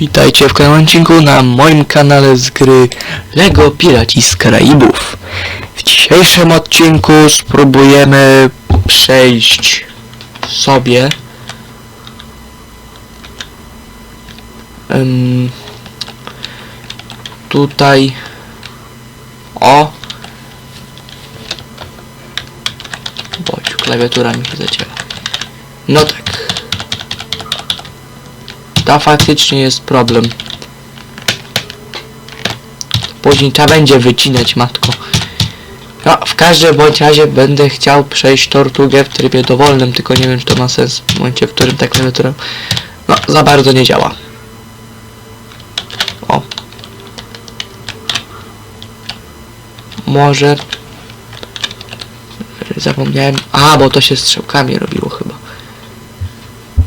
Witajcie w kolejnym odcinku na moim kanale z gry LEGO Piraci z Karaibów. W dzisiejszym odcinku spróbujemy przejść sobie em, tutaj o Bociu, klawiatura mi się zacięła. No tak. To faktycznie jest problem. Później trzeba będzie wycinać, matko. No, w każdym bądź razie będę chciał przejść tortugę w trybie dowolnym, tylko nie wiem, czy to ma sens w momencie, w którym ta klawiatura... No, za bardzo nie działa. O. Może... Zapomniałem... A, bo to się strzałkami robiło chyba.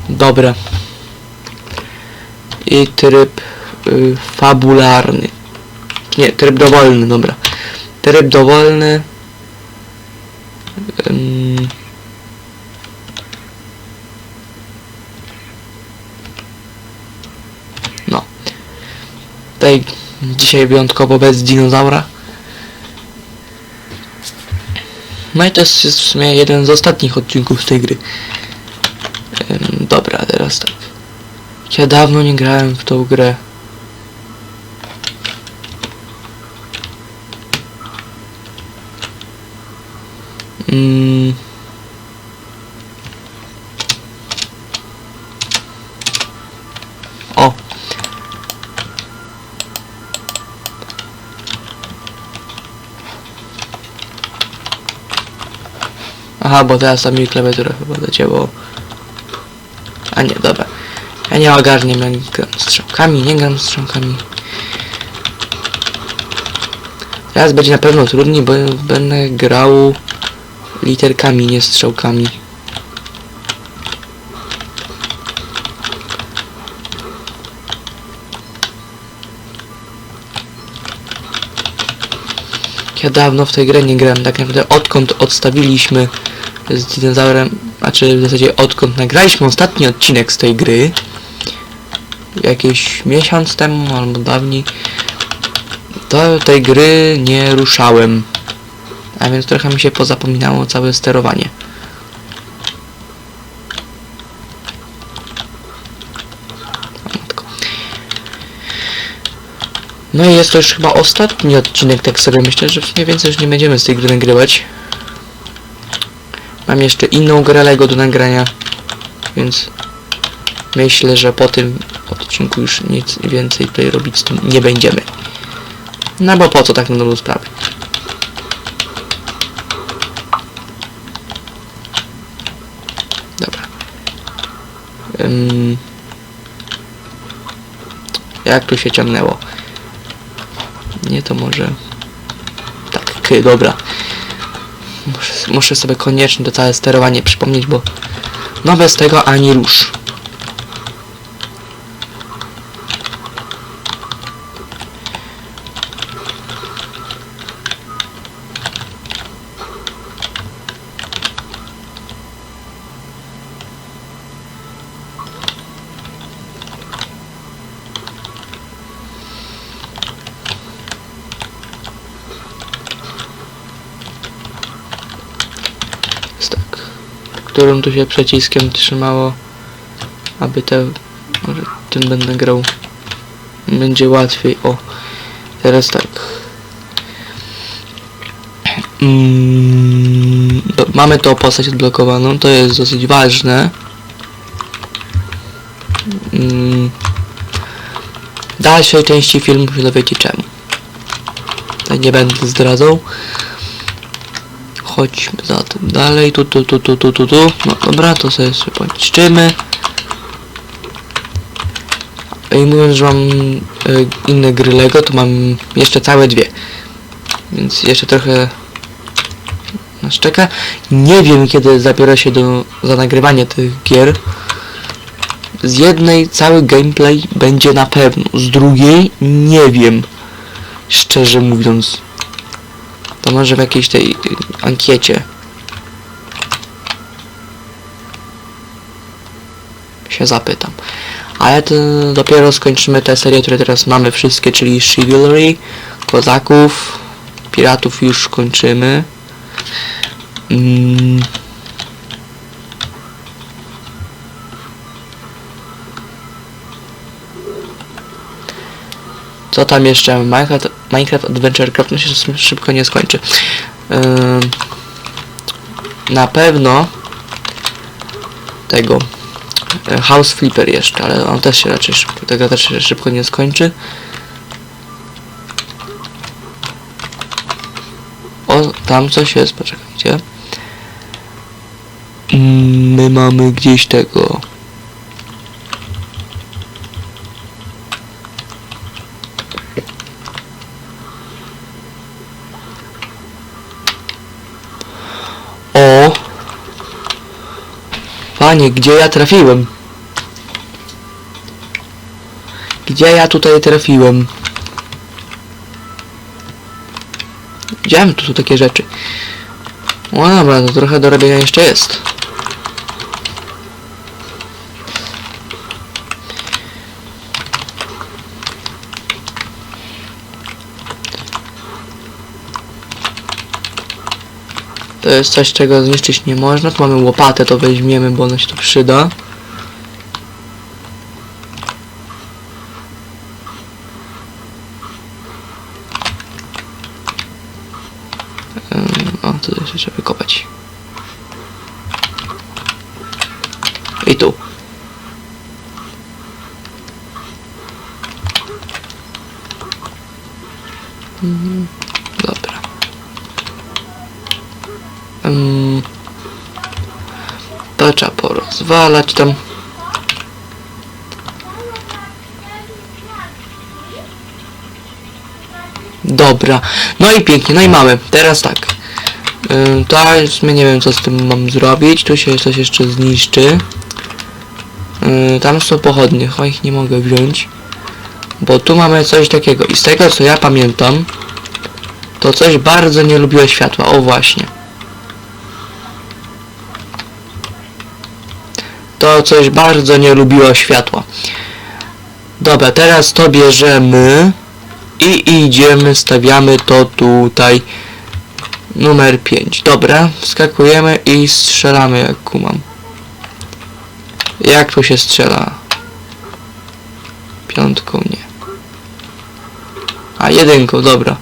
Dobra i tryb y, fabularny. Nie, tryb dowolny, dobra. Tryb dowolny. Ym, no. Tutaj dzisiaj wyjątkowo bez dinozaura. No i to jest w sumie jeden z ostatnich odcinków z tej gry. Ym, dobra, teraz tak. Ja dawno nie grałem w tą grę. Mm. O. Aha, bo teraz tam mi klawiaturę chyba zacięło. A nie, dobra. Ja nie ogarniam, jak gram strzałkami, nie gram strzałkami. Teraz będzie na pewno trudniej, bo będę grał literkami, nie strzałkami. Ja dawno w tej grę nie grałem, tak naprawdę odkąd odstawiliśmy z dinozaurem, znaczy w zasadzie odkąd nagraliśmy ostatni odcinek z tej gry, jakiś miesiąc temu albo dawniej, to tej gry nie ruszałem. A więc trochę mi się pozapominało całe sterowanie. No i jest to już chyba ostatni odcinek, tak sobie myślę, że sumie więcej już nie będziemy z tej gry nagrywać. Mam jeszcze inną grę Lego do nagrania, więc myślę, że po tym odcinku już nic więcej tutaj robić z tym nie będziemy. No bo po co tak na dobrą sprawę? Dobra. Jak tu się ciągnęło? Nie, to może... Tak, k, dobra. Muszę, muszę sobie koniecznie to całe sterowanie przypomnieć, bo no bez tego ani rusz. Którym tu się przyciskiem trzymało, aby te... Może tym będę grał. Będzie łatwiej. O. Teraz tak. Mm, mamy tą postać odblokowaną, to jest dosyć ważne. Mm, dalszej części filmu się dowiecie czemu. Tak nie będę zdradzał. Chodźmy zatem dalej, tu, tu, tu, tu, tu, tu, tu. No dobra, to sobie jeszcze poniszczymy. I mówiąc, że mam y, inne gry Lego, to mam jeszcze całe dwie. Więc jeszcze trochę nas czeka. Nie wiem, kiedy zabiorę się do, za nagrywanie tych gier. Z jednej cały gameplay będzie na pewno, z drugiej nie wiem. Szczerze mówiąc. To może w jakiejś tej y, ankiecie się zapytam. Ale to dopiero skończymy te serie, które teraz mamy wszystkie, czyli Chivalry, Kozaków, Piratów już kończymy. Mm. Co tam jeszcze? Minecraft, Minecraft Adventure Craft no się sz- szybko nie skończy. Na pewno tego e, House Flipper jeszcze, ale on też się raczej szybko, tego też się szybko nie skończy. O, tam coś jest, poczekajcie. Mm, My mamy gdzieś tego. O! Gdzie ja trafiłem? Gdzie ja tutaj trafiłem? Widziałem tu takie rzeczy. No dobra, to trochę do robienia jeszcze jest. Jest coś, czego zniszczyć nie można. Tu mamy łopatę, to weźmiemy, bo ona się tu przyda. O, tu jeszcze trzeba wykopać. I tu. Mhm, porozwalać tam. Dobra. No i pięknie, no i mamy. Teraz tak. Ym, to jest, nie wiem co z tym mam zrobić. Tu się coś jeszcze zniszczy. Ym, tam są pochodnie, chyba ich nie mogę wziąć. Bo tu mamy coś takiego. I z tego co ja pamiętam, to coś bardzo nie lubiło światła. O właśnie. Coś bardzo nie lubiło światła. Dobra, teraz to bierzemy i idziemy, stawiamy to tutaj. Numer 5. Dobra, wskakujemy i strzelamy jak kumam. Jak tu się strzela? Piątką nie. A jedynką, dobra.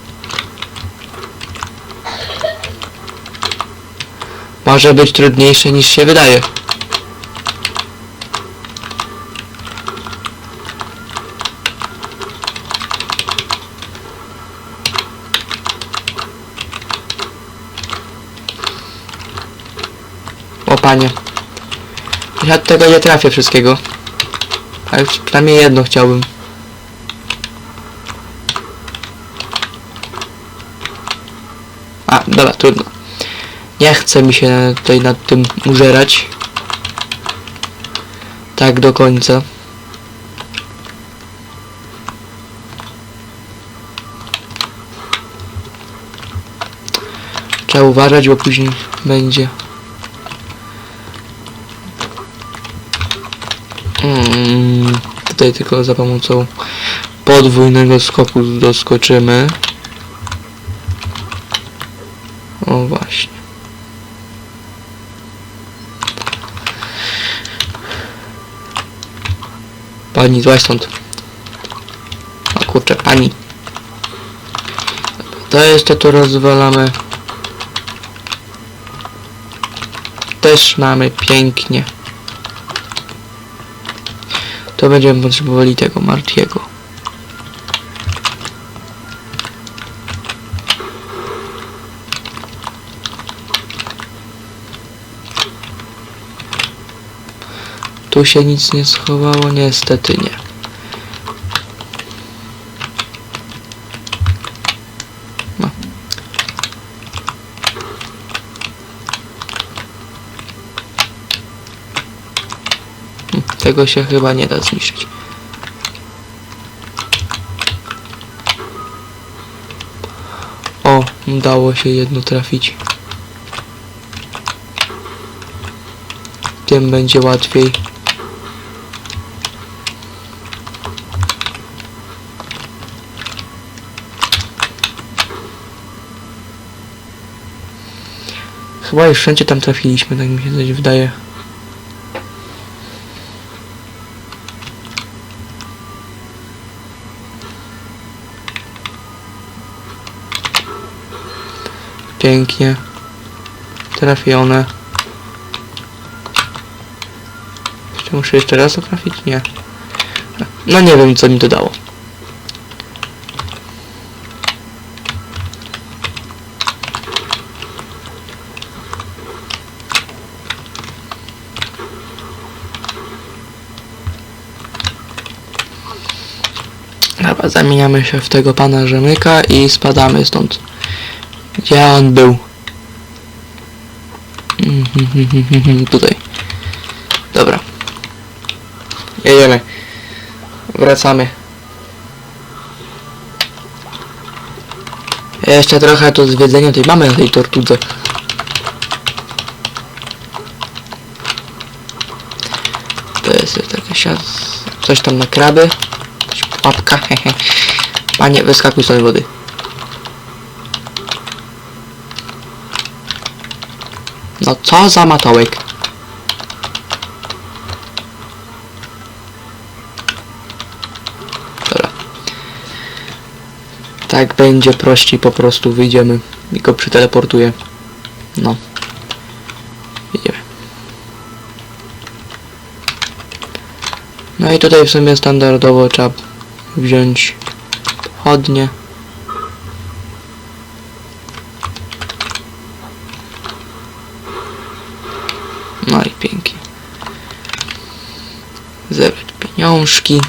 Może być trudniejsze niż się wydaje. Ja tego nie trafię wszystkiego. Ale przynajmniej jedno chciałbym. A, dobra, trudno. Nie chce mi się tutaj nad tym użerać. Tak do końca. Trzeba uważać, bo później będzie. Tutaj tylko za pomocą podwójnego skoku doskoczymy. O właśnie. Pani, złaź stąd. O kurczę, pani. To jeszcze tu rozwalamy. Też mamy pięknie. To będziemy potrzebowali tego Martiego. Tu się nic nie schowało, niestety nie. tego się chyba nie da zniszczyć. O, udało się jedno trafić. Tym będzie łatwiej. Chyba już wszędzie tam trafiliśmy, tak mi się coś wydaje. Pięknie. Trafione. Jeszcze muszę jeszcze raz trafić? Nie. No nie wiem co mi to dało. Dobra, zamieniamy się w tego pana Rzemyka i spadamy stąd. Gdzie on był? Mhm, Tutaj. Dobra. Jedziemy. Wracamy. Jeszcze trochę tu zwiedzenia tej mamy na tej tortudze. To jest taka siat... Coś tam na kraby. Jakaś Pułapka. Panie, wyskakuj z tej wody. No co za matołek? Dobra. Tak będzie prościej, po prostu wyjdziemy i go przyteleportuję. No. Idziemy. No i tutaj w sumie standardowo trzeba wziąć chodnie. No i pięknie. Pieniążki.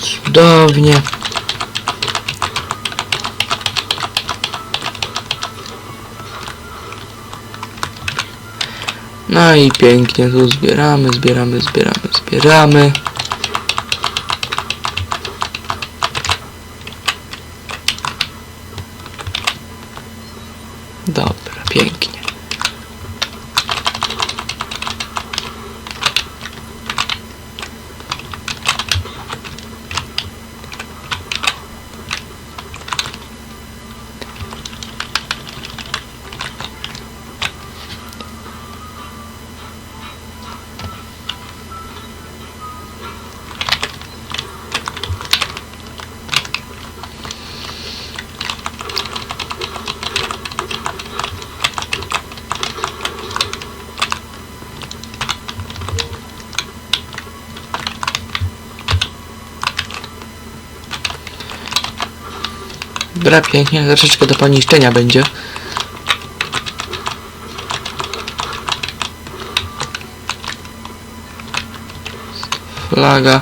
Cudownie. No i pięknie tu zbieramy, zbieramy, zbieramy, zbieramy. Dobra, pięknie, troszeczkę do poniszczenia będzie. Flaga.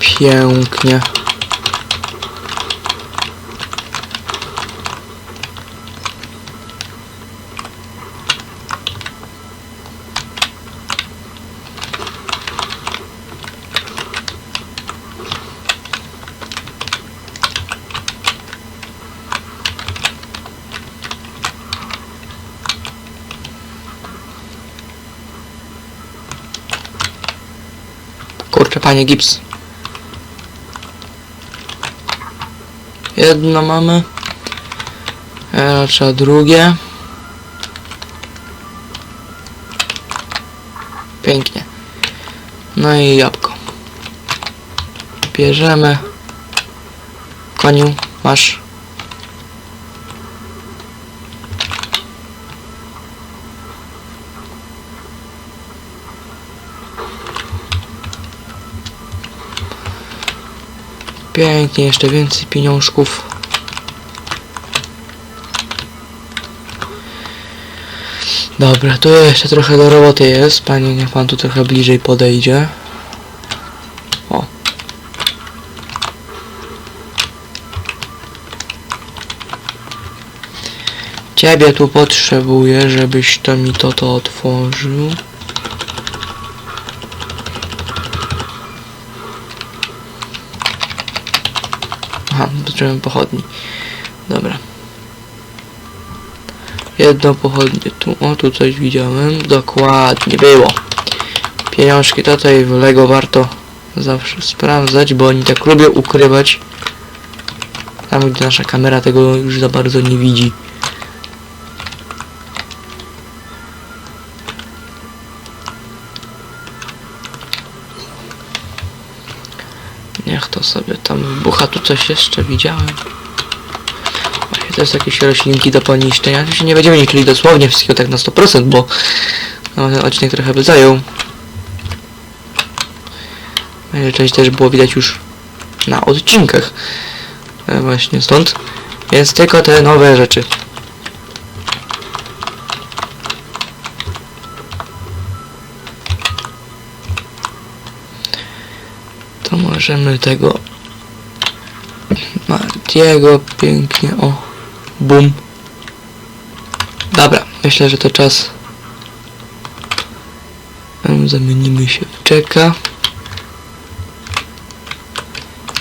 Pięknie. Kurczę, panie gips. Jedno mamy. E, trzeba drugie. Pięknie. No i jabłko. Bierzemy. Koniu, masz. Pięknie, jeszcze więcej pieniążków. Dobra, tu jeszcze trochę do roboty jest. Panie, niech pan tu trochę bliżej podejdzie. O. Ciebie tu potrzebuję, żebyś to mi to to otworzył. Aha, potrzebujemy pochodni. Dobra. Jedno pochodnie tu. O, tu coś widziałem. Dokładnie było. Pieniążki tutaj w Lego warto zawsze sprawdzać, bo oni tak lubią ukrywać. Tam, gdzie nasza kamera tego już za bardzo nie widzi. Coś jeszcze widziałem. Właśnie to jest jakieś roślinki do poniszczenia. Oczywiście nie będziemy niszczyli dosłownie wszystkiego tak na 100%, bo no, ten odcinek trochę by zajął. Część też było widać już na odcinkach. E, właśnie stąd. Więc tylko te nowe rzeczy. To możemy tego Martiego pięknie, o, bum. Dobra, myślę, że to czas. Zamienimy się w czeka.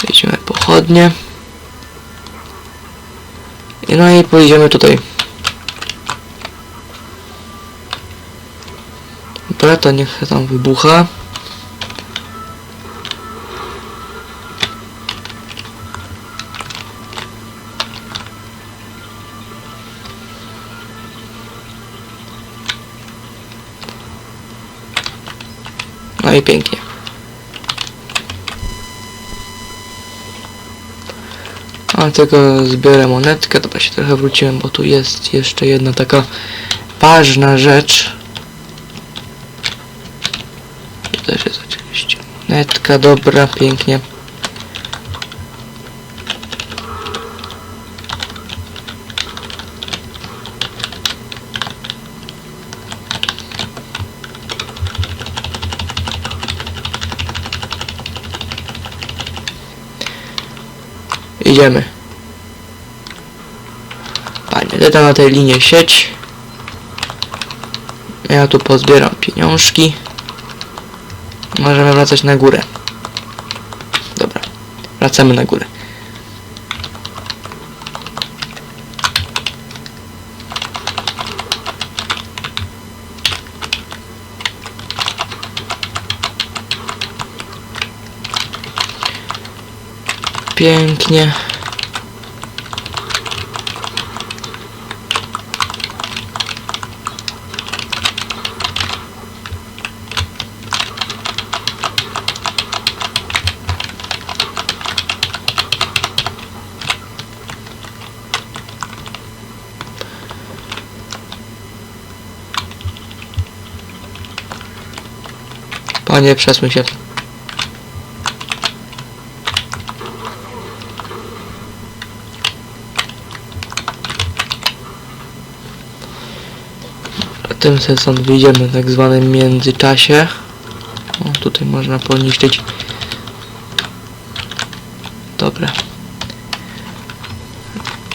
Weźmiemy pochodnie. No i pójdziemy tutaj. Dobra, to niech tam wybucha. No i pięknie. A tylko zbiorę monetkę, dobra się trochę wróciłem, bo tu jest jeszcze jedna taka ważna rzecz. Tu też jest oczywiście monetka, dobra, pięknie. Idziemy. Ty tam na tej linie sieć. Ja tu pozbieram pieniążki. Możemy wracać na górę. Dobra. Wracamy na górę. Pięknie. Panie, przesuń się. Tym sobie stąd wyjdziemy w tak zwanym międzyczasie. O, tutaj można poniszczyć. Dobra.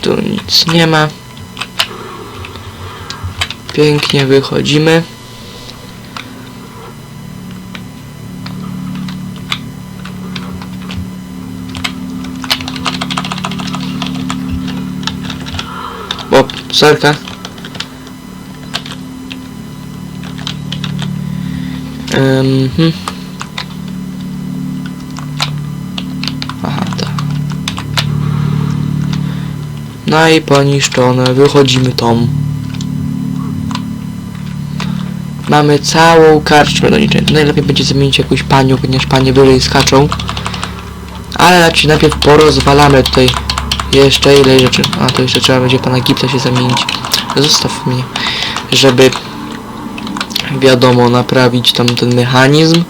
Tu nic nie ma. Pięknie wychodzimy. O, sorka. Mhm. Aha, tak. No i poniszczone, wychodzimy tam. Mamy całą karczmę do niczego. Najlepiej będzie zamienić jakąś panią, ponieważ panie wyżej skaczą. Ale znaczy najpierw porozwalamy tutaj jeszcze ile rzeczy. A to jeszcze trzeba będzie pana Gipsa się zamienić. Zostaw mnie. Żeby wiadomo naprawić tam ten mechanizm.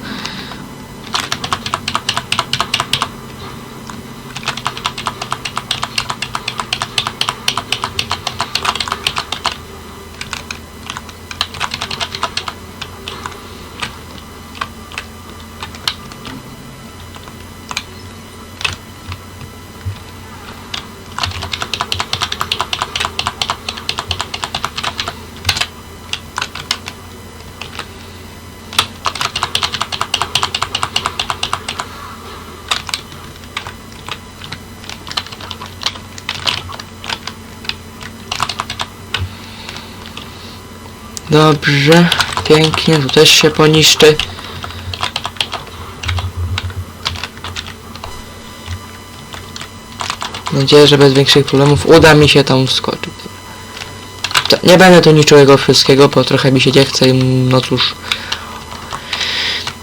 Dobrze, pięknie, tu też się poniszczy. Mam nadzieję, że bez większych problemów uda mi się tam wskoczyć. To nie będę tu niczego wszystkiego, bo trochę mi się nie chce i no cóż.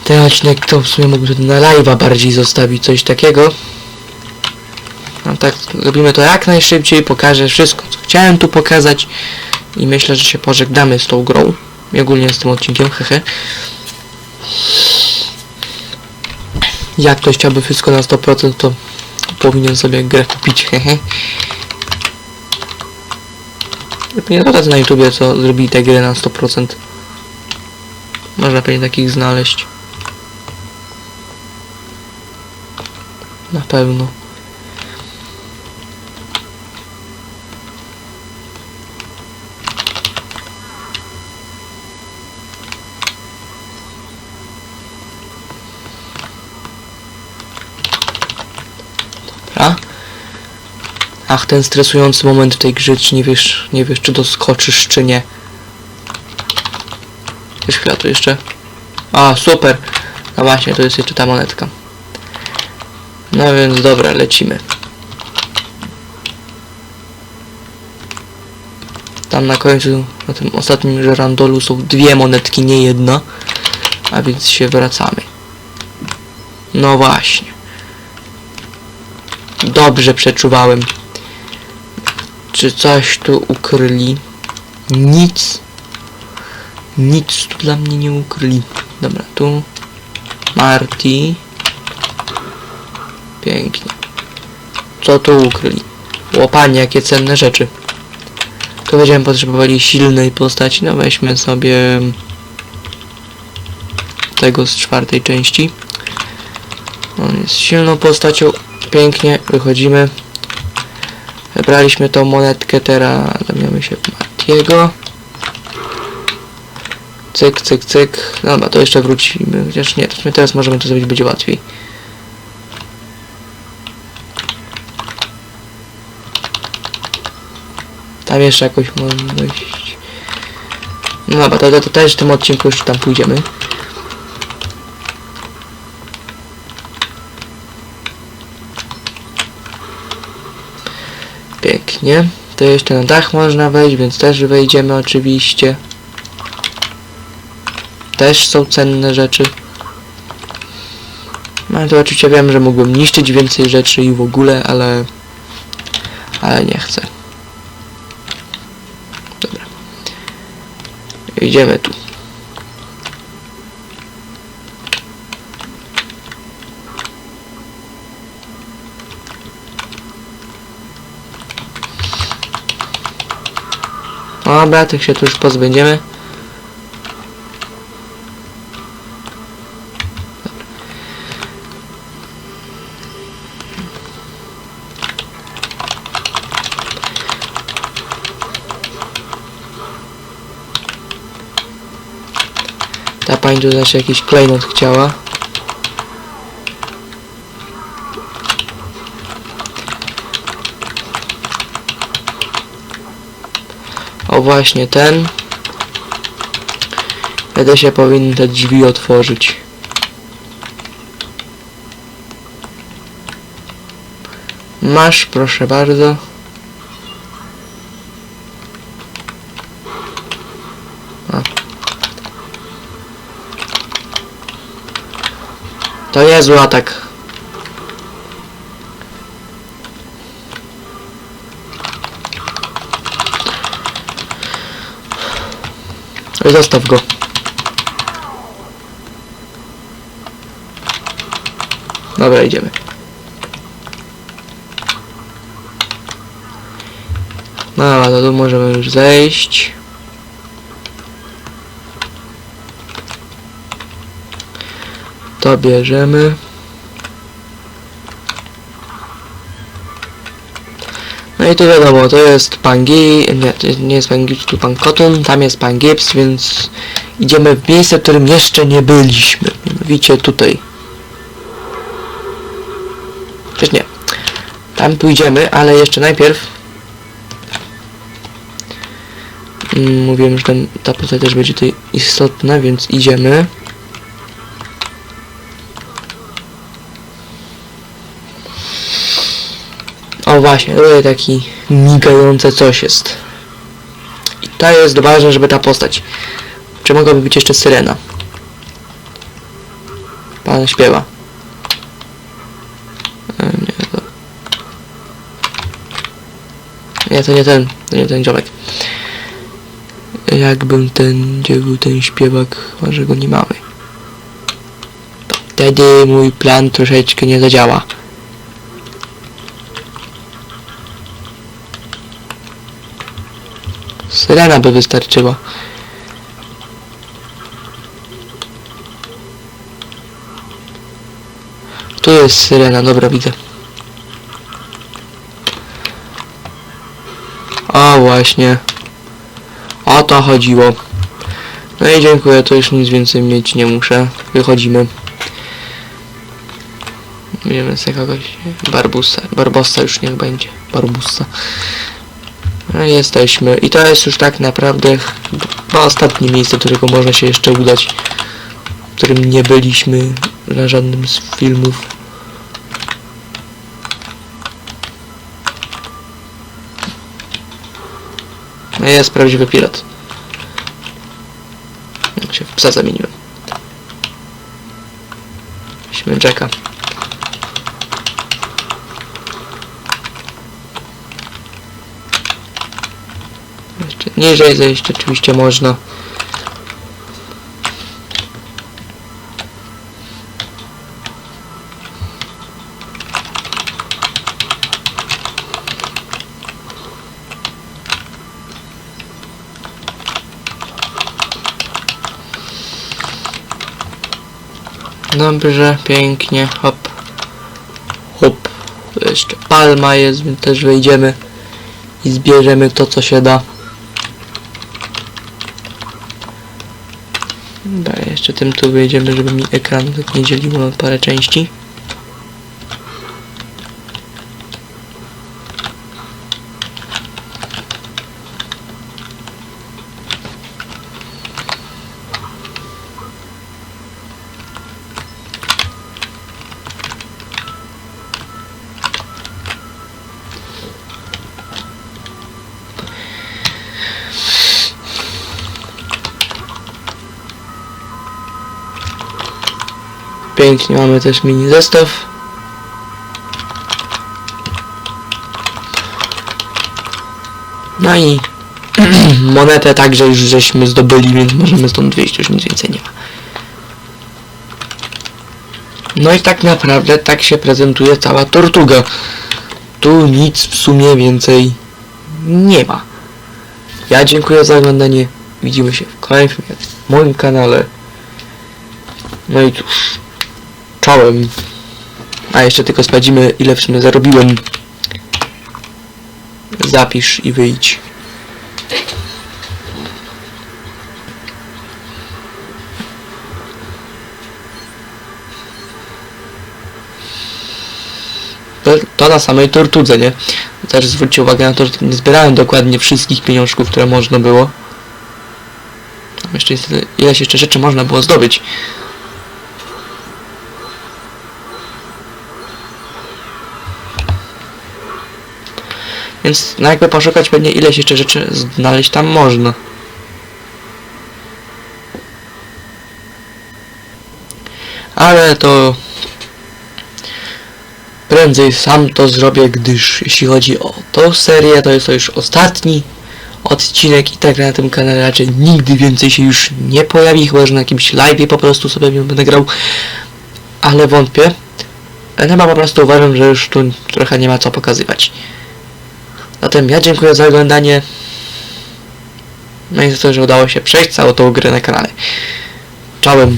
Ten odcinek to w sumie mógłbym na live'a bardziej zostawić, coś takiego. No tak, robimy to jak najszybciej, pokażę wszystko, co chciałem tu pokazać i myślę, że się pożegnamy z tą grą i ogólnie z tym odcinkiem, hehe. Jak ktoś chciałby wszystko na 100%, to powinien sobie grę kupić, hehe. Nie tacy na YouTubie, co zrobili te gry na 100%. Można pewnie takich znaleźć. Na pewno. Dobra. Ach, ten stresujący moment w tej grze, czy nie wiesz, nie wiesz, czy doskoczysz, czy nie. Już chwila, tu jeszcze. A, super. No właśnie, to jest jeszcze ta monetka. No więc dobra, lecimy. Tam na końcu, na tym ostatnim żerandolu są dwie monetki, nie jedna. A więc się wracamy. No właśnie. Dobrze przeczuwałem. Czy coś tu ukryli? Nic. Nic tu dla mnie nie ukryli. Dobra, tu. Marty. Pięknie. Co tu ukryli? Łopanie, jakie cenne rzeczy. Tu będziemy potrzebowali silnej postaci. No weźmy sobie tego z czwartej części. On jest silną postacią. Pięknie, wychodzimy. Wybraliśmy tą monetkę, teraz zamieniamy się w Martiego. Cyk, cyk, cyk. Dobra, to jeszcze wrócimy. Chociaż nie, to teraz możemy to zrobić, będzie łatwiej. Tam jeszcze jakoś dojść. No dobra, to, to, to też w tym odcinku już tam pójdziemy. Pięknie. To jeszcze na dach można wejść, więc też wejdziemy oczywiście. Też są cenne rzeczy. No to oczywiście wiem, że mógłbym niszczyć więcej rzeczy i w ogóle, ale... Ale nie chcę. Dobra. Idziemy tu. Dobra, tych się tu już pozbędziemy. Ta pani tu znaczy jakiś klejnot chciała. Właśnie ten. Wtedy się powinny te drzwi otworzyć. Masz, proszę bardzo. A. To niezły atak. Zostaw go. Dobra, idziemy. No, to tu możemy już zejść. To bierzemy. I tu wiadomo, to jest pan Gi, nie, to nie jest pan Gips, tu pan Cotton, tam jest pan Gips, więc idziemy w miejsce, w którym jeszcze nie byliśmy. Mianowicie tutaj. Przecież nie. Tam pójdziemy, ale jeszcze najpierw Mm, Mówiłem, że ten, ta postać też będzie tutaj istotna, więc idziemy. O właśnie, tutaj taki migające coś jest. I to jest ważne, żeby ta postać. Czy mogłaby być jeszcze syrena? Pan śpiewa. E, Nie, to... Nie, to nie ten, to nie ten ziomek. Jakbym ten, gdzie był ten śpiewak, chyba że go nie mamy. Wtedy mój plan troszeczkę nie zadziała. Syrena by wystarczyła. Tu jest syrena, dobra widzę. O właśnie. O to chodziło. No i dziękuję, to już nic więcej mieć nie muszę. Wychodzimy. Wiemy sobie kogoś. Barbusa. Barbossa już niech będzie. Barbusa. No jesteśmy. I to jest już tak naprawdę chyba ostatnie miejsce, do którego można się jeszcze udać. W którym nie byliśmy na żadnym z filmów. No jest prawdziwy pirat. Jak się w psa zamieniłem. Weźmy Jacka. Jeszcze niżej zejść oczywiście można. Dobrze, pięknie, hop. Hop. Jeszcze palma jest, więc też wejdziemy i zbierzemy to, co się da. Dobra, jeszcze tym tu wyjdziemy, żeby mi ekran nie dzieliło na parę części. Pięknie, mamy też mini zestaw. No i monetę także już żeśmy zdobyli, więc możemy stąd wyjść, już nic więcej nie ma. No i tak naprawdę tak się prezentuje cała tortuga. Tu nic w sumie więcej nie ma. Ja dziękuję za oglądanie. Widzimy się w kolejnym filmie w moim kanale. No i cóż, czołem. A jeszcze tylko sprawdzimy ile w sumie zarobiłem. Zapisz i wyjdź. To, to na samej tortudze, nie? Też zwróćcie uwagę na to, że nie zbierałem dokładnie wszystkich pieniążków, które można było. Tam jeszcze jest ileś jeszcze rzeczy można było zdobyć. Więc no jakby poszukać pewnie ileś jeszcze rzeczy znaleźć tam można. Ale to prędzej sam to zrobię, gdyż jeśli chodzi o tą serię, to jest to już ostatni odcinek i tak na tym kanale raczej nigdy więcej się już nie pojawi, chyba że na jakimś live'ie po prostu sobie ją będę grał, ale wątpię. Chyba po prostu uważam, że już tu trochę nie ma co pokazywać. Zatem ja dziękuję za oglądanie. No i za to, że udało się przejść całą tą grę na kanale. Czołem.